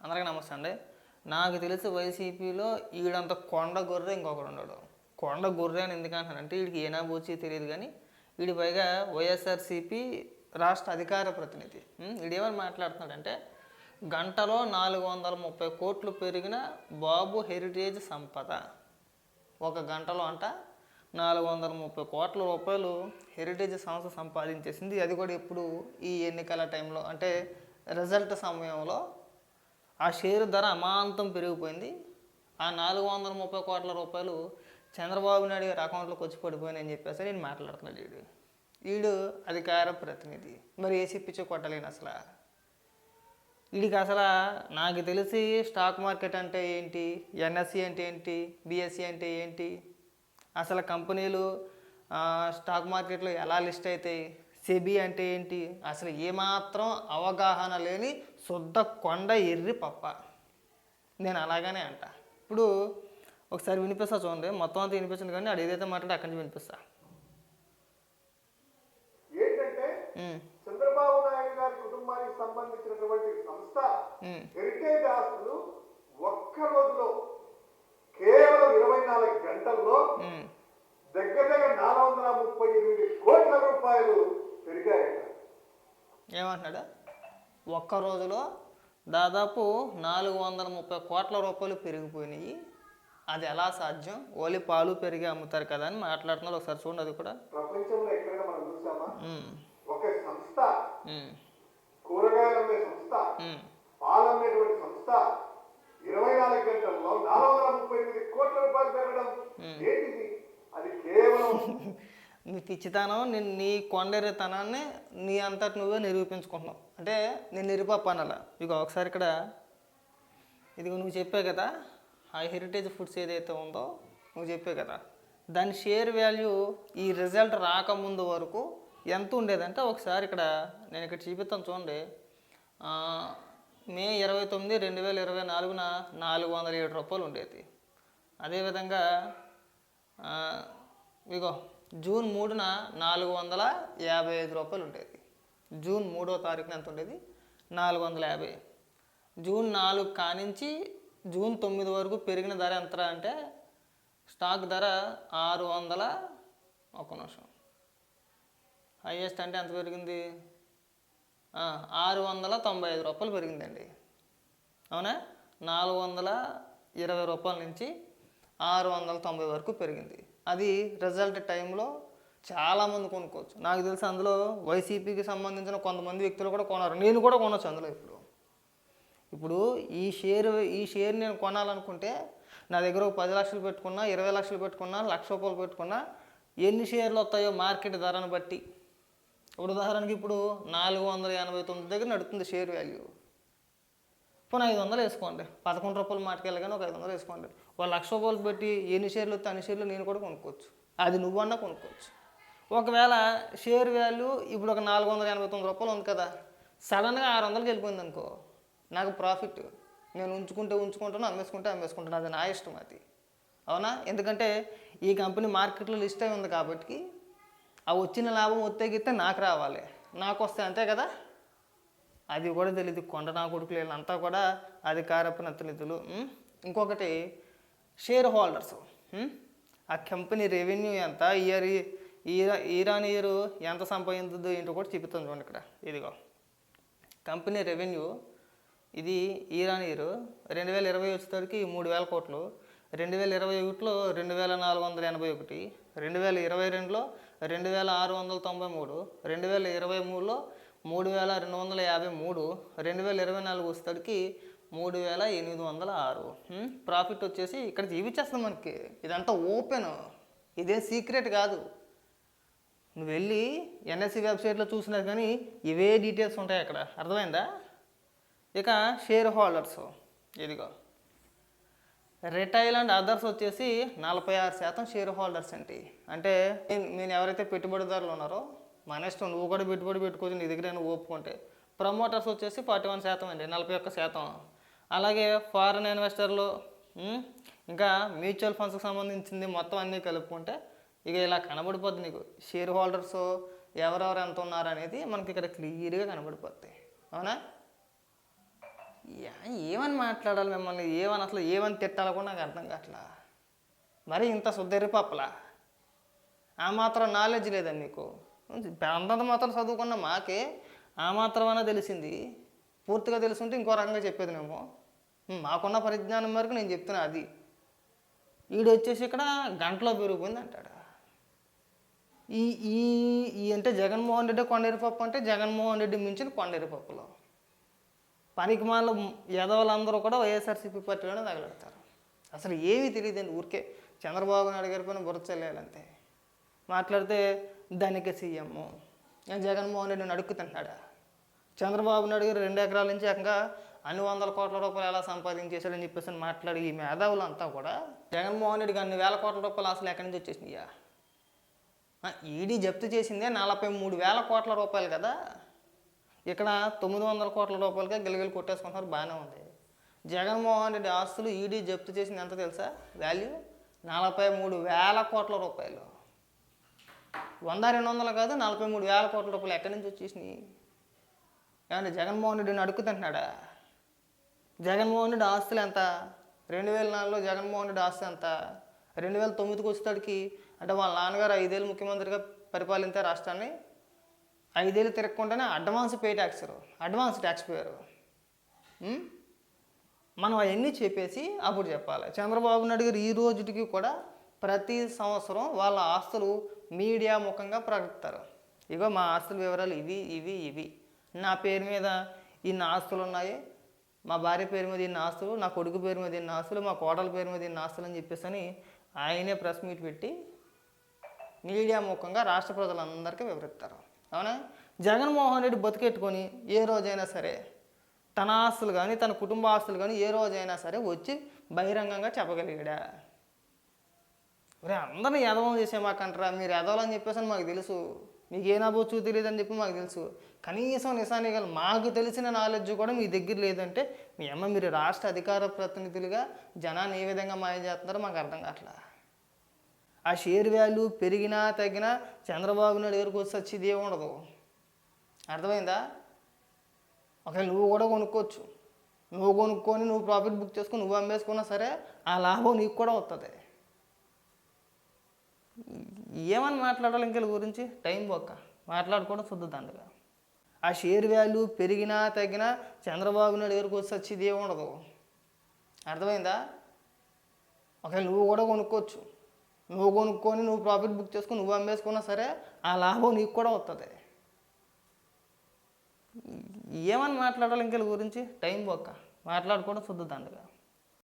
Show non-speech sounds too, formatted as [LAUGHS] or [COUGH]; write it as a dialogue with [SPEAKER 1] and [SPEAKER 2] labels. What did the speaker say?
[SPEAKER 1] అందరికీ నమస్తే అండి. నాకు తెలిసి వైసీపీలో ఈడంత కొండ గొర్రె ఇంకొకడు ఉండడు కొండ గొర్రె అని ఎందుకంటానంటే వీడికి ఏనా బూచి తెలియదు కానీ వీడి పైగా వైఎస్ఆర్సీపీ రాష్ట్ర అధికార ప్రతినిధి. వీడేమని మాట్లాడుతున్నాడంటే గంటలో నాలుగు వందల ముప్పై కోట్లు పెరిగిన బాబు హెరిటేజ్ సంపద. ఒక గంటలో అంట నాలుగు వందల ముప్పై కోట్ల రూపాయలు హెరిటేజ్ సంస్థ సంపాదించేసింది. అది కూడా ఎప్పుడు ఈ ఎన్నికల టైంలో అంటే రిజల్ట్ సమయంలో ఆ షేరు ధర అమాంతం పెరిగిపోయింది. ఆ నాలుగు వందల ముప్పై కోట్ల రూపాయలు చంద్రబాబు నాయుడు గారి అకౌంట్లోకి వచ్చి పడిపోయినని చెప్పేసి నేను మాట్లాడుతున్నాడు వీడు వీడు అధికార ప్రతినిధి. మరి ఏ చెప్పించో కొట్టలేను అసలు. వీడికి అసలు నాకు తెలిసి స్టాక్ మార్కెట్ అంటే ఏంటి? ఎన్ఎస్సి అంటే ఏంటి? బిఎస్సి అంటే ఏంటి? అసలు కంపెనీలు స్టాక్ మార్కెట్లో ఎలా లిస్ట్ అవుతాయి సెబీ అంటే ఏంటి? అసలు ఏమాత్రం అవగాహన లేని శుద్ధ కొండ ఎర్రి పప్ప. నేను అలాగనే అంట. ఇప్పుడు ఒకసారి వినిపిస్తా చూడండి. మొత్తం అంతా వినిపించింది కానీ అది ఏదైతే మాట్లాడి అక్కడి నుంచి వినిపిస్తా.
[SPEAKER 2] ఏంటంటే చంద్రబాబు నాయుడు గారి కుటుంబానికి సంబంధించినటువంటి సంస్థ
[SPEAKER 1] ఉమ్,
[SPEAKER 2] హెరిటేజ్ ఆస్తులు ఒక్క రోజులో కేవలం ఇరవై నాలుగు గంటల్లో
[SPEAKER 1] ఉమ్.
[SPEAKER 2] దగ్గర దగ్గర నాలుగు వందల ముప్పై ఎనిమిది కోట్ల రూపాయలు పెరిగాయట
[SPEAKER 1] ఏమంటున్నాడు? ఒక్క రోజులో దాదాపు నాలుగు వందల ముప్పై కోట్ల రూపాయలు పెరిగిపోయినాయి. అది ఎలా సాధ్యం? ఓలి పాలు పెరిగి అమ్ముతారు కదా అని మాట్లాడుతున్నారు. ఒకసారి చూడండి అది కూడా.
[SPEAKER 2] ప్రపంచంలో ఎక్కడైనా మనం చూసామా? ఒక సంస్థ
[SPEAKER 1] ఉమ్,
[SPEAKER 2] కూరగాయలు అమ్మే సంస్థ. పాలు అమ్మేటువంటి సంస్థ ఇరవై నాలుగు గంటల్లో నాలుగు వందల ముప్పై ఎనిమిది కోట్ల రూపాయలు పెరగడం ఏంటిది? అది కేవలం [LAUGHS]
[SPEAKER 1] నీ పిచ్చితనం నేను నీ కొండరితనాన్ని నీ అంతటి నువ్వే నిరూపించుకుంటున్నావు. అంటే నేను నిరూపన్నాల ఇక ఒకసారి ఇక్కడ ఇది నువ్వు చెప్పే కదా ఆ హెరిటేజ్ ఫుడ్స్ ఏదైతే ఉందో నువ్వు చెప్పావు కదా దాని షేర్ వాల్యూ ఈ రిజల్ట్ రాకముందు వరకు ఎంత ఉండేదంటే ఒకసారి ఇక్కడ నేను ఇక్కడ చూపిస్తాను చూడండి. మే ఇరవై తొమ్మిది రెండు వేల ఇరవై నాలుగున నాలుగు వందల ఏడు రూపాయలు ఉండేది. అదేవిధంగా ఇగో జూన్ మూడున నాలుగు వందల యాభై ఐదు రూపాయలు ఉండేది. జూన్ మూడో తారీఖున ఎంత ఉండేది? నాలుగు వందల యాభై. జూన్ నాలుగు కానించి జూన్ తొమ్మిది వరకు పెరిగిన ధర ఎంత అంటే స్టాక్ ధర ఆరు వందల ఒక నిమిషం. హైయెస్ట్ అంటే ఎంత పెరిగింది? ఆరు వందల తొంభై ఐదు రూపాయలు పెరిగిందండి. అవునా? నాలుగు వందల ఇరవై రూపాయల నుంచి ఆరు వందల తొంభై వరకు పెరిగింది. అది రిజల్ట్ టైంలో చాలామంది కొనుక్కోవచ్చు. నాకు తెలిసి అందులో వైసీపీకి సంబంధించిన కొంతమంది వ్యక్తులు కూడా కొన్నారు. నేను కూడా కొనవచ్చు అందులో ఇప్పుడు. ఇప్పుడు ఈ షేర్ ఈ షేర్ నేను కొనాలనుకుంటే నా దగ్గర ఒక పది లక్షలు పెట్టుకున్నా ఇరవై లక్షలు పెట్టుకున్నా లక్ష రూపాయలు పెట్టుకున్నా ఎన్ని షేర్లు వస్తాయో మార్కెట్ ధరను బట్టి. ఇప్పుడు ఉదాహరణకి ఇప్పుడు నాలుగు వందల ఎనభై తొమ్మిది దగ్గర నడుస్తుంది షేర్ వాల్యూ పోనీ ఐదు వందలు వేసుకోండి. పదకొండు రూపాయలు మాటకెళ్ళి కానీ ఒక ఐదు వందలు వేసుకోండి. ఒక లక్ష రూపాయలు పెట్టి ఎన్ని షేర్లు వస్తే అన్ని షేర్లు నేను కూడా కొనుక్కోవచ్చు. అది నువ్వన్నా కొనుక్కోవచ్చు. ఒకవేళ షేర్ వాల్యూ ఇప్పుడు ఒక నాలుగు వందల ఎనభై తొమ్మిది రూపాయలు ఉంది కదా సడన్గా ఆరు వందలకి వెళ్ళిపోయింది అనుకో నాకు ప్రాఫిట్. నేను ఉంచుకుంటే ఉంచుకుంటాను అమ్మేసుకుంటే అమ్మేసుకుంటాను అది నా ఇష్టం అది. అవునా? ఎందుకంటే ఈ కంపెనీ మార్కెట్లో లిస్ట్ అయి ఉంది కాబట్టి ఆ వచ్చిన లాభం ఒత్తేగిస్తే నాకు రావాలి. నాకు వస్తే అంతే కదా? అది కూడా తెలియదు కొండ నా కొడుకులు వీళ్ళంతా కూడా అధికార ప్రతినిధులు ఇంకొకటి షేర్ హోల్డర్స్. ఆ కంపెనీ రెవెన్యూ ఎంత ఇయర్ ఇయర్ ఇయర్ ఇయర్ ఎంత సంపాదించదు ఏంటో కూడా చెప్తుంది చూడండి ఇక్కడ. ఇదిగో కంపెనీ రెవెన్యూ ఇది ఈరాన్ ఇయర్. రెండు వేల ఇరవై వచ్చేసరికి మూడు వేల కోట్లు. రెండు వేల ఇరవై ఒకటిలో రెండు వేల నాలుగు వందల ఎనభై ఒకటి. రెండు వేల ఇరవై రెండులో రెండు వేల ఆరు వందల తొంభై మూడు. రెండు వేల ఇరవై మూడులో మూడు వేల రెండు వందల యాభై మూడు రెండు వేల ఇరవై నాలుగు వచ్చేసరికి మూడు వేల ఎనిమిది వందల ఆరు. ప్రాఫిట్ వచ్చేసి ఇక్కడ చూపించేస్తుంది మనకి. ఇదంతా ఓపెన్ ఇదేం సీక్రెట్ కాదు. నువ్వు వెళ్ళి ఎన్ఎస్సి వెబ్సైట్లో చూసినా కానీ ఇవే డీటెయిల్స్ ఉంటాయి అక్కడ. అర్థమైందా? ఇక షేర్ హోల్డర్స్ ఇదిగో. రిటైల్ అండ్ అదర్స్ వచ్చేసి నలభై ఆరు శాతం షేర్ హోల్డర్స్ అండి. అంటే నేను- నేను ఎవరైతే పెట్టుబడిదారులు ఉన్నారో మన ఇష్టం నువ్వు కూడా పెట్టుబడి పెట్టుకోవచ్చు నీ దగ్గర ఒప్పుకుంటే ప్రమోటర్స్ వచ్చేసి ఫార్టీ వన్ శాతం అండి నలభై ఒక్క శాతం. అలాగే ఫారిన్ ఇన్వెస్టర్లు ఇంకా మ్యూచువల్ ఫండ్స్కి సంబంధించింది మొత్తం అన్నీ కలుపుకుంటే ఇక ఇలా కనబడిపోద్ది నీకు. షేర్ హోల్డర్స్ ఎవరెవరు ఎంత ఉన్నారు అనేది మనకి ఇక్కడ క్లియర్గా కనబడిపోతాయి అవునా? ఏమని మాట్లాడాలి మిమ్మల్ని? ఏమని అసలు ఏమని తిట్టాలో కూడా నాకు అర్థం కావట్లా. మరి ఇంత సుద్దరి పప్పలా? ఆ మాత్రం నాలెడ్జ్ లేదండి మీకు అంతంత మాత్రం చదువుకున్న మాకే ఆ మాత్రమైనా తెలిసింది. పూర్తిగా తెలుసుంటే ఇంకో రకంగా చెప్పేది మేము మాకున్న పరిజ్ఞానం వరకు నేను చెప్తున్నా అది. వీడు వచ్చేసి ఇక్కడ గంటలో పెరిగిపోయింది అంటాడు. ఈ ఈ ఈ అంటే జగన్మోహన్ రెడ్డి కొండేరిపప్పు అంటే జగన్మోహన్ రెడ్డి మించిన కొండేరిపప్పులో. పనికిమాల యదవులందరూ కూడా వైఎస్ఆర్సీపీ పార్టీలోనే తగలడతారు. అసలు ఏమీ తెలియదండి ఊరికే చంద్రబాబు నాయుడు గారి పైన బుర్ర చెల్లేయాలంతే మాట్లాడితే దానికి సీఎం జగన్మోహన్ రెడ్డిని అడుక్కు చంద్రబాబు నాయుడు గారు రెండు ఎకరాల నుంచి ఏకంగా అన్ని వందల కోట్ల రూపాయలు ఎలా సంపాదించేశాడని చెప్పేసి మాట్లాడి ఈ మేధావులు అంతా కూడా జగన్మోహన్ రెడ్డికి అన్ని వేల కోట్ల రూపాయలు అసలు ఎక్కడి నుంచి వచ్చేసినాయా? ఈడీ జప్తు చేసిందే నలభై మూడు వేల కోట్ల రూపాయలు కదా. ఇక్కడ తొమ్మిది వందల కోట్ల రూపాయలుగా గిలగిలు కొట్టేసుకుంటున్నారు బాగానే ఉంది. జగన్మోహన్ రెడ్డి ఆస్తులు ఈడీ జప్తు చేసింది ఎంత తెలుసా? వాల్యూ నలభై మూడు వేల కోట్ల రూపాయలు. వంద రెండు వందలు కాదు నలభై మూడు వేల కోట్ల రూపాయలు ఎక్కడి నుంచి వచ్చేసినాయి? ఏమన్నా జగన్మోహన్ రెడ్డిని అడుగుతుంటున్నాడా? జగన్మోహన్ రెడ్డి ఆస్తులు ఎంత? రెండు వేల నాలుగులో జగన్మోహన్ రెడ్డి ఆస్తి ఎంత? రెండు వేల తొమ్మిదికి వచ్చేసరికి అంటే వాళ్ళ నాన్నగారు ఐదేళ్ళు ముఖ్యమంత్రిగా పరిపాలించే రాష్ట్రాన్ని ఐదేళ్ళు తిరగకుండానే advance pay tax advance tax పేరు మనం అవన్నీ చెప్పేసి అప్పుడు చెప్పాలి. చంద్రబాబు నాయుడు గారు ఈ రోజుకి కూడా ప్రతి సంవత్సరం వాళ్ళ ఆస్తులు మీడియా ముఖంగా ప్రకటిస్తారు. ఇగో మా ఆస్తుల వివరాలు ఇవి ఇవి ఇవి. నా పేరు మీద ఇన్ని ఆస్తులు ఉన్నాయి. మా భార్య పేరు మీద ఇన్ని ఆస్తులు నా కొడుకు పేరు మీద ఇన్ని ఆస్తులు మా కోడల పేరు మీద ఇన్ని ఆస్తులు అని చెప్పేసి అని ఆయనే ప్రెస్ మీట్ పెట్టి మీడియా ముఖంగా రాష్ట్ర ప్రజలందరికీ వివరిస్తారు. అవునా? జగన్మోహన్ రెడ్డి బతికెట్టుకొని ఏ రోజైనా సరే తన ఆస్తులు కానీ తన కుటుంబ ఆస్తులు కానీ ఏ రోజైనా సరే వచ్చి బహిరంగంగా చెప్పగలిగాడా? ఒరే అందరిని ఎదవం చేసే మాకంటారా మీరు ఎదవాలని చెప్పేసి అని మాకు తెలుసు. మీకు ఏ నవ్వచ్చు తెలియదు అని చెప్పి మాకు తెలుసు. కనీసం నిశానిగలు మాకు తెలిసిన నాలెడ్జ్ కూడా మీ దగ్గర లేదంటే మీ అమ్మ మీరు రాష్ట్ర అధికార ప్రతినిధులుగా జనాన్ని ఏ విధంగా మాయం చేస్తున్నారో మాకు అర్థం కావట్లా. ఆ షేర్ వాల్యూ పెరిగినా తగ్గినా చంద్రబాబు నాయుడు దగ్గరకు వచ్చి వచ్చేది ఏమి ఉండదు. అర్థమైందా? ఒకవేళ నువ్వు కూడా కొనుక్కోవచ్చు. నువ్వు కొనుక్కొని నువ్వు ప్రాఫిట్ బుక్ చేసుకొని నువ్వు అమ్మేసుకున్నా సరే ఆ లాభం నీకు కూడా వస్తుంది ఏమని మాట్లాడాలి ఇంక గురించి? టైం పోక మాట్లాడుకోవడం శుద్ధ దండగా ఆ షేర్ వాల్యూ పెరిగినా తగ్గినా చంద్రబాబు నాయుడు దగ్గరకు వచ్చి వచ్చేది ఏమి ఉండదు. అర్థమైందా? ఒకవేళ నువ్వు కూడా కొనుక్కోవచ్చు. నువ్వు కొనుక్కొని నువ్వు ప్రాఫిట్ బుక్ చేసుకొని నువ్వు అమ్మేసుకున్నా సరే ఆ లాభం నీకు కూడా వస్తుంది ఏమని మాట్లాడాలి ఇంక గురించి? టైం పోక మాట్లాడుకోవడం శుద్ధ దండగా